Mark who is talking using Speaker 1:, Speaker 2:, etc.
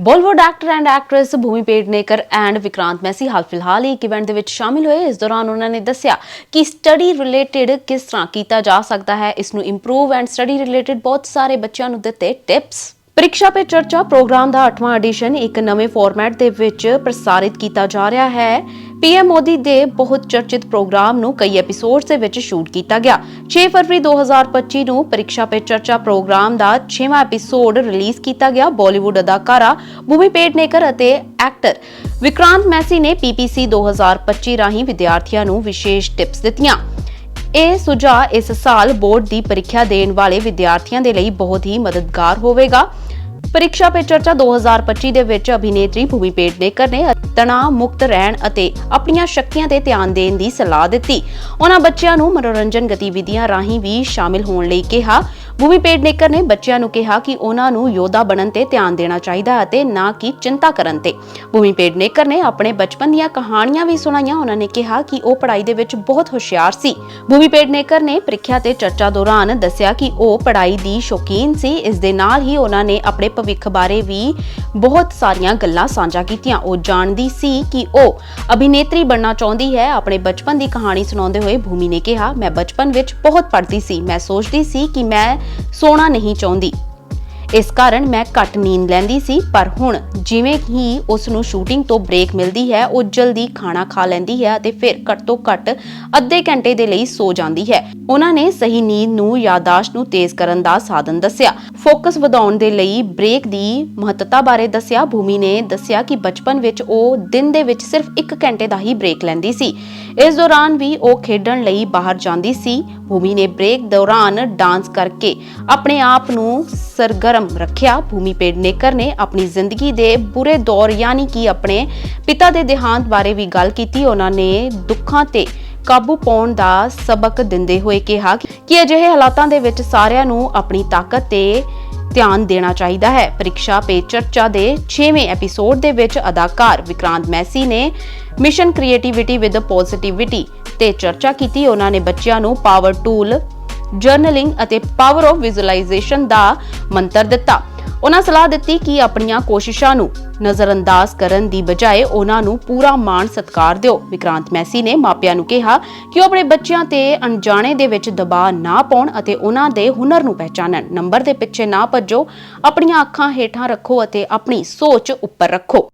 Speaker 1: Bollywood actor and actress Bhumi Pednekar and Vikrant Massey ਹਾਲ ਫਿਲਹਾਲ ਇੱਕ event ਦੇ ਵਿੱਚ ਸ਼ਾਮਿਲ ਹੋਏ। ਇਸ ਦੌਰਾਨ ਉਹਨਾਂ ਨੇ ਦੱਸਿਆ ਕਿ ਸਟੱਡੀ ਰਿਲੇਟਡ ਕਿਸ ਤਰ੍ਹਾਂ ਕੀਤਾ ਜਾ ਸਕਦਾ ਹੈ। ਇਸ ਨੂੰ ਇੰਪਰੂਵ ਐਂਡ ਸਟੱਡੀ ਰਿਲੇਟਡ ਬਹੁਤ ਸਾਰੇ ਬੱਚਿਆਂ ਨੂੰ ਦਿੱਤੇ ਟਿਪਸ ਪ੍ਰੀਖਿਆ ਪੇ ਚਰਚਾ ਪ੍ਰੋਗਰਾਮ ਦਾ 8ਵਾਂ ਐਡੀਸ਼ਨ ਇੱਕ ਨਵੇਂ ਫਾਰਮੈਟ ਦੇ ਵਿੱਚ ਪ੍ਰਸਾਰਿਤ ਕੀਤਾ ਜਾ ਰਿਹਾ ਹੈ। ਪੀਐਮ ਮੋਦੀ ਦੇ ਬਹੁਤ ਚਰਚਿਤ ਪ੍ਰੋਗਰਾਮ ਨੂੰ ਕਈ ਐਪੀਸੋਡਸ ਦੇ ਵਿੱਚ ਸ਼ੂਟ ਕੀਤਾ ਗਿਆ। 6 ਫਰਵਰੀ 2025 ਨੂੰ ਪ੍ਰੀਖਿਆ ਪੇ ਚਰਚਾ ਪ੍ਰੋਗਰਾਮ ਦਾ 6ਵਾਂ ਐਪੀਸੋਡ ਰਿਲੀਜ਼ ਕੀਤਾ ਗਿਆ। ਬਾਲੀਵੁੱਡ ਅਦਾਕਾਰਾ, ਭੂਮੀ ਪੇਡਨੇਕਰ ਅਤੇ ਐਕਟਰ ਵਿਕਰਾਂਤ ਮੈਸੀ ਨੇ ਪੀਪੀਸੀ 2025 ਰਾਹੀਂ ਵਿਦਿਆਰਥੀਆਂ ਨੂੰ ਵਿਸ਼ੇਸ਼ ਟਿਪਸ ਦਿੱਤੀਆਂ। ਇਹ ਸੁਝਾਅ ਇਸ ਸਾਲ ਬੋਰਡ ਦੀ ਪ੍ਰੀਖਿਆ ਦੇਣ ਵਾਲੇ ਵਿਦਿਆਰਥੀਆਂ ਦੇ ਲਈ ਬਹੁਤ ਹੀ ਮਦਦਗਾਰ ਹੋਵੇਗਾ। ਪ੍ਰੀਖਿਆ ਪੇ ਚਰਚਾ 2025 ਦੇ ਵਿੱਚ ਅਭਿਨੇਤਰੀ ਭੂਮੀ ਪੇਡਨੇਕਰ ਨੇ ਤਣਾਅ ਮੁਕਤ ਰਹਿਣ ਅਤੇ ਆਪਣੀਆਂ ਸ਼ਕਤੀਆਂ ਤੇ ਧਿਆਨ ਦੇਣ ਦੀ ਸਲਾਹ ਦਿੱਤੀ। ਉਹਨਾਂ ਬੱਚਿਆਂ ਨੂੰ ਮਨੋਰੰਜਨ ਗਤੀਵਿਧੀਆਂ ਰਾਹੀਂ ਵੀ ਸ਼ਾਮਿਲ ਹੋਣ ਲਈ ਕਿਹਾ। ਭੂਮੀ ਪੇਡਨੇਕਰ ਨੇ ਬੱਚਿਆਂ ਨੂੰ ਕਿਹਾ ਕਿ ਉਹਨਾਂ ਨੂੰ ਯੋਧਾ ਬਣਨ ਤੇ ਧਿਆਨ ਦੇਣਾ ਚਾਹੀਦਾ ਹੈ ਅਤੇ ਨਾ ਕਿ ਚਿੰਤਾ ਕਰਨ ਤੇ। ਭੂਮੀ ਪੇਡਨੇਕਰ ਨੇ ਆਪਣੇ ਬਚਪਨ ਦੀਆਂ ਕਹਾਣੀਆਂ ਵੀ ਸੁਣਾਈਆਂ। ਉਹਨਾਂ ਨੇ ਕਿਹਾ ਕਿ ਉਹ ਪੜ੍ਹਾਈ ਦੇ ਵਿੱਚ ਬਹੁਤ ਹੁਸ਼ਿਆਰ ਸੀ। ਭੂਮੀ ਪੇਡਨੇਕਰ ਨੇ ਪ੍ਰੀਖਿਆ ਤੇ ਚਰਚਾ ਦੌਰਾਨ ਦੱਸਿਆ ਕਿ ਉਹ ਪੜ੍ਹਾਈ ਦੀ ਸ਼ੌਕੀਨ ਸੀ। ਇਸ ਦੇ ਨਾਲ ਹੀ ਉਹਨਾਂ ਨੇ ਆਪਣੇ ਭਵਿੱਖ ਬਾਰੇ ਵੀ ਬਹੁਤ ਸਾਰੀਆਂ ਗੱਲਾਂ ਸਾਂਝਾ ਕੀਤੀਆਂ। ਉਹ ਜਾਣਦੀ ਸੀ ਕਿ ਉਹ ਅਭਿਨੇਤਰੀ ਬਣਨਾ ਚਾਹੁੰਦੀ ਹੈ। ਆਪਣੇ ਬਚਪਨ ਦੀ ਕਹਾਣੀ ਸੁਣਾਉਂਦੇ ਹੋਏ ਭੂਮੀ ਨੇ ਕਿਹਾ, ਮੈਂ ਬਚਪਨ ਵਿੱਚ ਬਹੁਤ ਪੜ੍ਹਦੀ ਸੀ। ਮੈਂ ਸੋਚਦੀ ਸੀ ਕਿ ਮੈਂ ਸੋਣਾ ਨਹੀਂ ਚਾਹੁੰਦੀ। ਇਸ ਕਾਰਨ ਮੈਂ ਘੱਟ ਨੀਂਦ ਲੈਂਦੀ ਸੀ, ਪਰ ਹੁਣ ਜਿਵੇਂ ਹੀ ਉਸ ਨੂੰ ਸ਼ੂਟਿੰਗ ਤੋਂ ਬ੍ਰੇਕ ਮਿਲਦੀ ਹੈ, ਉਹ ਜਲਦੀ ਖਾਣਾ ਖਾ ਲੈਂਦੀ ਹੈ ਅਤੇ ਫਿਰ ਘੱਟ ਤੋਂ ਘੱਟ ਅੱਧੇ ਘੰਟੇ ਦੇ ਲਈ ਸੋ ਜਾਂਦੀ ਹੈ। ਉਹਨਾਂ ਨੇ ਸਹੀ ਨੀਂਦ ਨੂੰ ਯਾਦਾਸ਼ਤ ਨੂੰ ਤੇਜ਼ ਕਰਨ ਦਾ ਸਾਧਨ ਦੱਸਿਆ। ਫੋਕਸ ਵਧਾਉਣ ਦੇ ਲਈ ਬ੍ਰੇਕ ਦੀ ਮਹੱਤਤਾ ਬਾਰੇ ਦੱਸਿਆ। ਭੂਮੀ ਨੇ ਦੱਸਿਆ ਕਿ ਬਚਪਨ ਵਿੱਚ ਉਹ ਦਿਨ ਦੇ ਵਿੱਚ ਸਿਰਫ 1 ਘੰਟੇ ਦਾ ਹੀ ਬ੍ਰੇਕ ਲੈਂਦੀ ਸੀ। ਇਸ ਦੌਰਾਨ ਵੀ ਉਹ ਖੇਡਣ ਲਈ ਬਾਹਰ ਜਾਂਦੀ ਸੀ। ਭੂਮੀ ਨੇ ਬ੍ਰੇਕ ਦੌਰਾਨ ਡਾਂਸ ਕਰਕੇ ਆਪਣੇ ਆਪ ਨੂੰ ਸਰਗਰਮ ਰੱਖਿਆ ਭੂਮੀ ਪੇਡਨੇਕਰ ਨੇ ਆਪਣੀ ਜ਼ਿੰਦਗੀ ਦੇ ਬੁਰੇ ਦੌਰ ਯਾਨੀ ਕਿ ਆਪਣੇ ਪਿਤਾ ਦੇ ਦੇਹਾਂਤ ਬਾਰੇ ਵੀ ਗੱਲ ਕੀਤੀ। ਉਹਨਾਂ ਨੇ ਦੁੱਖਾਂ ਤੇ ਕਾਬੂ ਪਾਉਣ ਦਾ ਸਬਕ ਦਿੰਦੇ ਹੋਏ ਕਿਹਾ ਕਿ ਅਜਿਹੇ ਹਾਲਾਤਾਂ ਦੇ ਵਿੱਚ ਸਾਰਿਆਂ ਨੂੰ ਆਪਣੀ ਤਾਕਤ ਤੇ ਧਿਆਨ ਦੇਣਾ ਚਾਹੀਦਾ ਹੈ। ਪ੍ਰੀਖਿਆ ਪੇ ਚਰਚਾ ਦੇ 6ਵੇਂ ਐਪੀਸੋਡ ਦੇ ਵਿੱਚ ਅਦਾਕਾਰ ਵਿਕਰਾਂਤ ਮੈਸੀ ਨੇ ਮਿਸ਼ਨ ਕ੍ਰੀਏਟੀਵਿਟੀ ਵਿਦ ਪੋਜ਼ਿਟਿਵਿਟੀ ਤੇ ਚਰਚਾ ਕੀਤੀ। ਉਹਨਾਂ ਨੇ ਬੱਚਿਆਂ ਨੂੰ ਪਾਵਰ ਟੂਲ ਜਰਨਲਿੰਗ ਅਤੇ ਪਾਵਰ ਆਫ ਵਿਜ਼ੂਅਲਾਈਜ਼ੇਸ਼ਨ ਦਾ ਮੰਤਰ ਦਿੱਤਾ। ਉਹਨਾਂ ਸਲਾਹ ਦਿੱਤੀ ਕਿ ਆਪਣੀਆਂ ਕੋਸ਼ਿਸ਼ਾਂ ਨੂੰ ਨਜ਼ਰਅੰਦਾਜ਼ ਕਰਨ ਦੀ ਬਜਾਏ ਉਹਨਾਂ ਨੂੰ ਪੂਰਾ ਮਾਣ ਸਤਿਕਾਰ ਦਿਓ। ਵਿਕਰਾਂਤ ਮੈਸੀ ਨੇ ਮਾਪਿਆਂ ਨੂੰ ਕਿਹਾ ਕਿ ਉਹ ਆਪਣੇ ਬੱਚਿਆਂ ਤੇ ਅਣਜਾਣੇ ਦੇ ਵਿੱਚ ਦਬਾਅ ਨਾ ਪਾਉਣ ਅਤੇ ਉਹਨਾਂ ਦੇ ਹੁਨਰ ਨੂੰ ਪਹਿਚਾਨਣ। ਨੰਬਰ ਦੇ ਪਿੱਛੇ ਨਾ ਭੱਜੋ, ਆਪਣੀਆਂ ਅੱਖਾਂ ਹੇਠਾਂ ਰੱਖੋ ਅਤੇ ਆਪਣੀ ਸੋਚ ਉੱਪਰ ਰੱਖੋ।